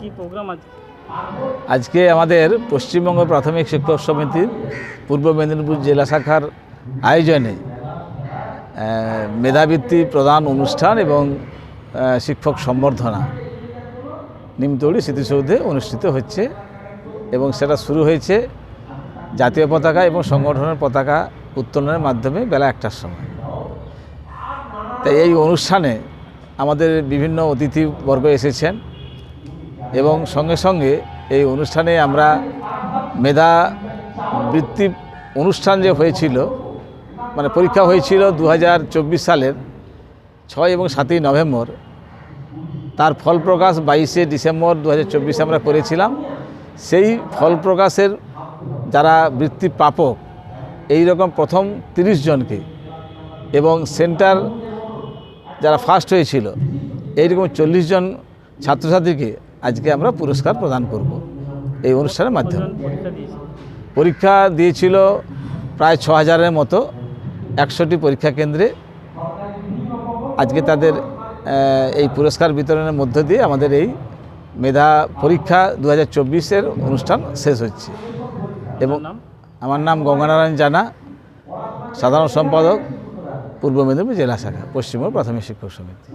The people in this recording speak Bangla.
কি প্রোগ্রাম আছে আজকে আমাদের পশ্চিমবঙ্গ প্রাথমিক শিক্ষক সমিতির পূর্ব মেদিনীপুর জেলা শাখার আয়োজনে মেধাবৃত্তি প্রদান অনুষ্ঠান এবং শিক্ষক সম্বর্ধনা নিমতৌড়ি স্মৃতিসৌধে অনুষ্ঠিত হচ্ছে। এবং সেটা শুরু হয়েছে জাতীয় পতাকা এবং সংগঠনের পতাকা উত্তোলনের মাধ্যমে বেলা একটার সময়। তাই এই অনুষ্ঠানে আমাদের বিভিন্ন অতিথিবর্গ এসেছেন এবং সঙ্গে সঙ্গে এই অনুষ্ঠানে আমরা মেধা বৃত্তি অনুষ্ঠান যে হয়েছিল মানে পরীক্ষা হয়েছিল দু হাজার চব্বিশ সালের ছয় এবং সাতই নভেম্বর, তার ফল প্রকাশ বাইশে ডিসেম্বর দু হাজার আমরা করেছিলাম। সেই ফল প্রকাশের যারা বৃত্তি প্রাপক এই রকম প্রথম তিরিশ জনকে এবং সেন্টার যারা ফার্স্ট হয়েছিল, এইরকম চল্লিশ জন ছাত্রছাত্রীকে আজকে আমরা পুরস্কার প্রদান করব এই অনুষ্ঠানের মাধ্যমে। পরীক্ষা দিয়েছে দিয়েছিল প্রায় ছ হাজারের মতো, একশোটি পরীক্ষা কেন্দ্রে। আজকে তাদের এই পুরস্কার বিতরণের মধ্য দিয়ে আমাদের এই মেধা পরীক্ষা দু হাজার চব্বিশের অনুষ্ঠান শেষ হচ্ছে। এবং আমার নাম গঙ্গানারায়ণ জানা সাধারণ সম্পাদক পূর্ব মেদিনীপুর জেলা শাখা পশ্চিমবঙ্গ প্রাথমিক শিক্ষক সমিতি।